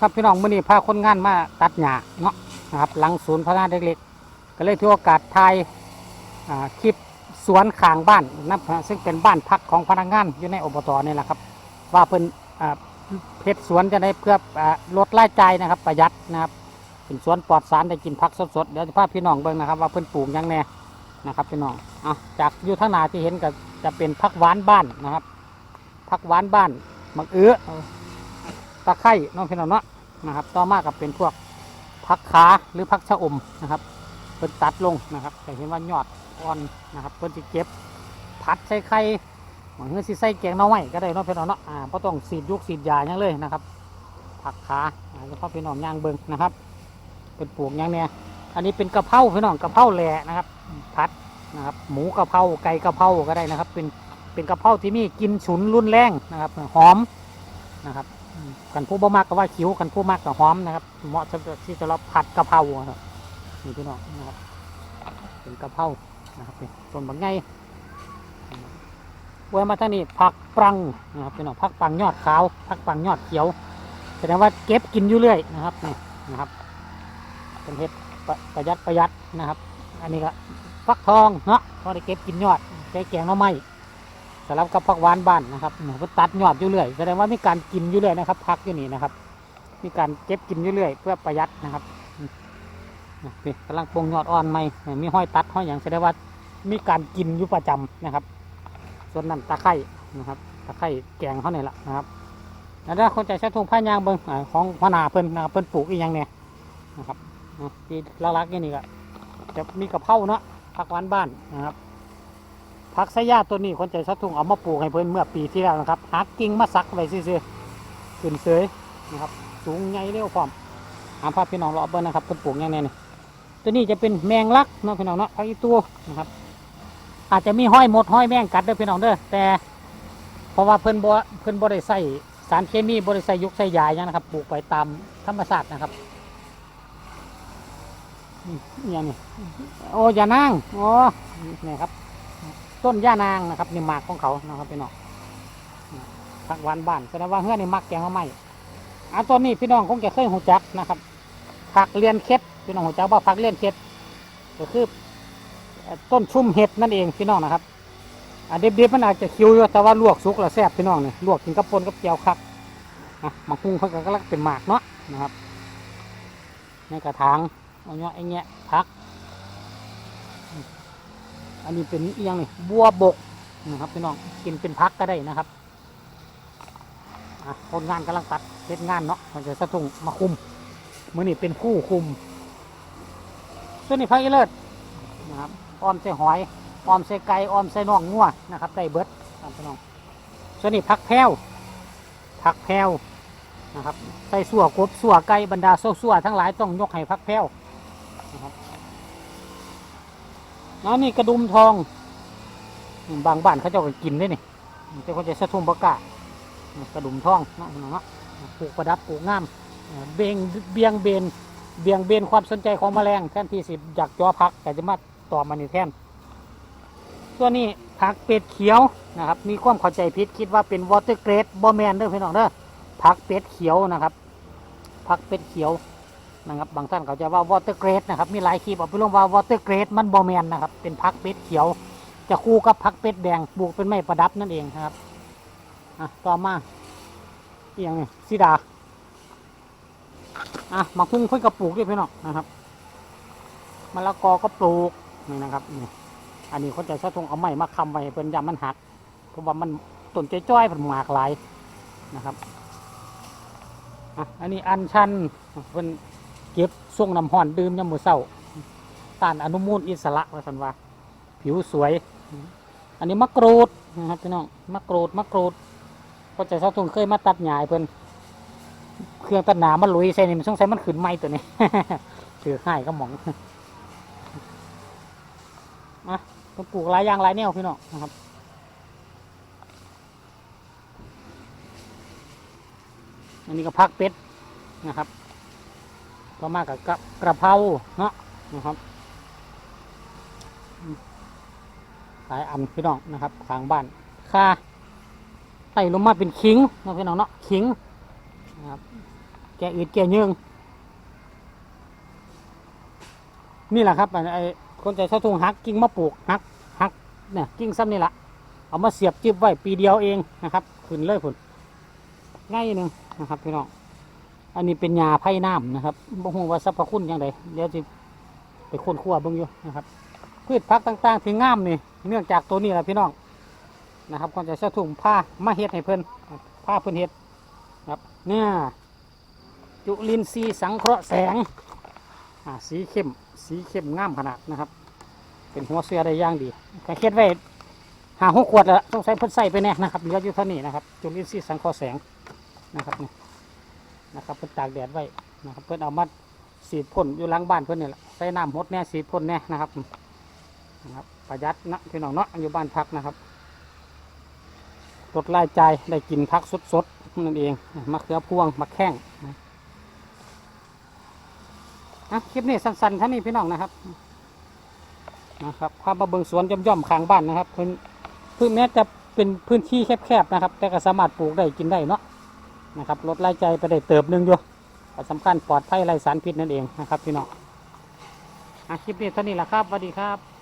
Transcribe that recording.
ครับพี่น้องมื่อนี้พาคนงานมาตัดหญ้าเนาะนะครับ หลังศูนย์พัฒนาเด็กเล็กก็เลยถือโอกาสถ่ายคลิปสวนข้างบ้านนะซึ่งเป็นบ้านพักของพนักงานอยู่ในอบตนี่แหละครับ ว่าเพิ่นเพชรสวนจะได้เพื่ออลดรายจ่ายนะครับ ประหยัดนะครับเป็นสวนปลอดสารได้กินผักสดๆเดี๋ยวจะพาพี่น้องเบิ่งนะครับ ว่าเพิ่นปลูกยังแน่นะครับพี่น้องอะจากอยู่ทางนาที่เห็นก็จะเป็นผักหวานบ้านนะครับผักหวานบ้านมะเอื้อ ตะไคร่น้องพี่น้องเนาะนะครับ ต่อมากับเป็นพวกพักขาหรือพักชะอมนะครับเพิ่นตัดลงนะครับแต่เห็นว่ายอดอ่อนนะครับเพิ่นจะเก็บพัดใส่ไข่หวังเงินสิใส่แกงน้อไม้ก็ได้น้องพี่น้องเนาะอ่าเพราะต้องสีดยุกสีดยาหยังเลยนะครับผักขาอ่าเฉพาะพี่น้องย่างเบิงนะครับ เป็นปลูกย่างเนี้ยอันนี้เป็นกะเพราพี่น้องกะเพราแหล่นะครับพัดนะครับหมูกะเพราไก่กะเพราก็ได้นะครับ เป็นเป็นกะเพราที่มีกินฉุนรุนแรงนะครับหอมนะครับ กันผู้บ่มากก็ว่าคิ้วกันผู้มากก็หอมนะครับ เหมาะสำหรับที่จะรับผัดกะเพราครับนี่พี่น้องนะครับ เป็นกะเพรานะครับนี่ต้นบางไงเว้ยมาทางนี้ผักปังนะครับพี่น้องผักปังยอดขาวผักปังยอดเขียวแสดงว่าเก็บกินอยู่เรื่อยนะครับนี่นะครับ เป็นเห็ดประประหยัดประหยัดนะครับ อันนี้ก็ฟักทองเนาะพอได้เก็บกินยอดใช้แกงหน่อไม้ สำหรับกับผักหวานบ้านนะครับเนี่ยเพิ่นตัดยอดอยู่เรื่อยแสดงว่ามีการกินอยู่เรื่อยนะครับพักอยู่นี่นะครับ มีการเก็บกินอยู่เรื่อยเพื่อประหยัดนะครับนี่กำลังปรุงยอดอ่อนใหม่มีห้อยตัดห้อยอย่างแสดงว่ามีการกินอยู่ประจำนะครับ ส่วนนั้นตะไคร่นะครับตะไคร่แกงเขาเนี่ยแหละนะครับแล้วถ้าคนใจใช้ทงผ้ายางเบิ้งของพนาเพิ่นนะครับเพิ่นปลูกอีกอย่างเนี่ยนะครับที่ละลักนี่นี่ก็จะมีกะเพราเนาะผักหวานบ้านนะครับ ผักไซย่าตัวนี้คนใจสักทุ่งเอามาปลูกให้เพื่อนเมื่อปีที่แล้วนะครับหักกิ่งมาซักไว้ซื่อๆขึ้นเสยนะครับ สูงใหญ่เร็วพร้อมหาภาพพี่น้องรอเบิ้งนะครับเพิ่นปลูกอย่างแนี้นี่ตัวนี้จะเป็นแมงลักเนาะพี่น้องเนาะพักอีตัวนะครับ อาจจะมีห้อยหมดห้อยแมงกัดเด้อพี่น้องเด้อแต่เพราะว่าเพิ่อนบ่เพิ่อนบ่ได้ใส่สารเคมีบ่ได้ใส่ยุกใส่ยาหยังนะครับปลูกไปตามธรรมชาตินะครับอย่างนี้โอ้ยานางโอ้นี่ครับ ต้นย่านางนะครับนี่หมากของเขานะครับพี่น้องผักหวานบ้านแสดงว่าเฮือนี่มักแกงมาใหม่อะต้นนี้พี่น้องคงจะเคยหูจักนะครับผักเลียนเค็ดพี่น้องหูจักว่าผักเลียนเค็ดก็คือต้นชุ่มเห็ดนั่นเองพี่น้องนะครับอันเด็บๆมันอาจจะคิวอยู่แต่ว่าลวกสุกแล้วแซ่บพี่น้องเนี่ยลวกกินกับปนกับแก้วคักอะมะฮุ่งเพิ่นก็กำลังเป็นหมากเนาะนะครับในกระถางเอาเนาะไอ้เงี้ยพัก อันนี้เป็นเอียงนี่บัวบกนะครับพี่น้องกินเป็นพักก็ได้นะครับอะคนงานกำลังตัดเฮ็ดงานเนาะมันจะสะทุงมาคุมมือนี่เป็นผู้คุมส่วนนี้พักอีเลิศนะครับออมใส่หอยออมใส่ไก่ออมใส่น่องงัวนะครับได้เบิดครับพี่น้องส่วนนี้พักแพวพักแพวนะครับใส่สัวกบสัวไก่บรรดาสัวๆทั้งหลายต้องยกให้พักแพวนะครับ แล้วนี่กระดุมทอง บางบ้านเขาเจ้าก็กินได้นี่เจ้าเขาจะสะทุ่มประกาศกระดุมทองนะนะปลูกประดับปลูกงามเอ่อเบงเบียงเบนเบียงเบนความสนใจของแมลงแทนที่สิบอยากจอพักแต่จะมาต่อมันนี่แทนตัวนี้ผักเป็ดเขียวนะครับ มีความเข้าใจผิดคิดว่าเป็นวอเตอร์เกรดบอแมนเด้อพี่น้องเด้อผักเป็ดเขียวนะครับผักเป็ดเขียว นะครับบางท่านเขาจะว่าวอเตอร์เกรดนะครับมีหลายคลิปเอาไปลงว่าวอเตอร์เกรดมันบอแมนนะครับเป็นพักเป็ดเขียว จะคู่กับพักเป็ดแดงปลูกเป็นไม้ประดับนั่นเองนะครับอะต่อมาเอียงนี่สีดาอะมาคุ้งค่อยกระปลูกด้วยพี่น้องนะครับมะละกอก็ปลูกนี่นะครับนี่อันนี้เขาจะสะทงเอาไม้มาคำไว้ให้เป็นยามมันหักเพราะว่ามันต้นจ้อยๆเป็นหมากหลายนะครับอะอันนี้อันชันเป็น เก็บส่งน้ำห่อนดื่มยามมื้อเช้าต้านอนุมูลอิสระว่าสันว่า ผิวสวย อันนี้มะกรูดนะครับพี่น้องมะกรูดมะกรูดก็จะชอบทงเคยมาตัดหญ้าเพิ่นเครื่องตัดหนามันลุยใส่นี่มันสงสัยมันขึ้นไหมตัวนี้ถือให้ก็หมองมาต้องปลูกหลายอย่างหลายแนวพี่น้องนะครับอันนี้ก็พักเป็ดนะครับ ก็มากกับกระเพราเนาะนะครับอืมหลายอันพี่น้องนะครับขางบ้านค่าไต่ลงมาเป็นขิงนะพี่น้องเนาะขิงนะครับแกอืดแกเยืองนี่แหละครับไอ้คนใจช่าทุ่งหักกิ่งมะปลูกหักหักเนี่ยกิ่งซ้ำนี่แหละเอามาเสียบจิบไว้ปีเดียวเองนะครับขึ้นเลยผลง่ายนึงนะครับพี่น้อง อันนี้เป็นยาไผ่น้ำนะครับบ่ฮู้ว่าสรรพคุณยังไงเดี๋ยวจะไปค้นคว้าเบิ่งอยู่นะครับพืชผักต่างๆ ที่งามนี่เนื่องจากตัวนี้แหละพี่น้องนะครับคนจะเช่าทุ่งผ้ามาเฮ็ดให้เพิ่นผ้าเพิ่นเฮ็ดครับเนี่ยจุลินทรีย์สังเคราะห์แสงสีเข้มสีเข้มงามขนาดนะครับ เป็นหัวเสือได้ย่างดีแต่เฮ็ดไว้หาหกขวดแล้วต้องใช้เพิ่นใส่ไปแน่นะครับเหลืออยู่เท่านี้นะครับ จุลินทรีย์สังเคราะห์แสงนะครับ นะครับเพิ่นตากแดดไว้นะครับเพิ่นเอามาสีดพ่นอยู่หลังบ้านเพิ่นนี่แหละใส่น้ำหดแน่สีดพ่นแน่นะครับนะครับประหยัดนะพี่น้องเนาะอยู่บ้านพักนะครับลดรายจ่ายได้กินพักสดๆนั่นเองมะเขือพวงมะแข้งนะคลิปนี้สั้นๆท่านี้พี่น้องนะครับนะครับพามาเบิงสวนย่อมๆข้างบ้านนะครับพื้นพื้นแม้จะเป็นพื้นที่แคบๆนะครับ แต่ก็สามารถปลูกได้กินได้เนาะ นะครับลดรายจ่ายไปได้เติบหนึงอยู่สำคัญปลอดภัยไร้สารพิษนั่นเองนะครับพี่น้องอะคลิปนี้เท่านี้แหละครับสวัสดีครับ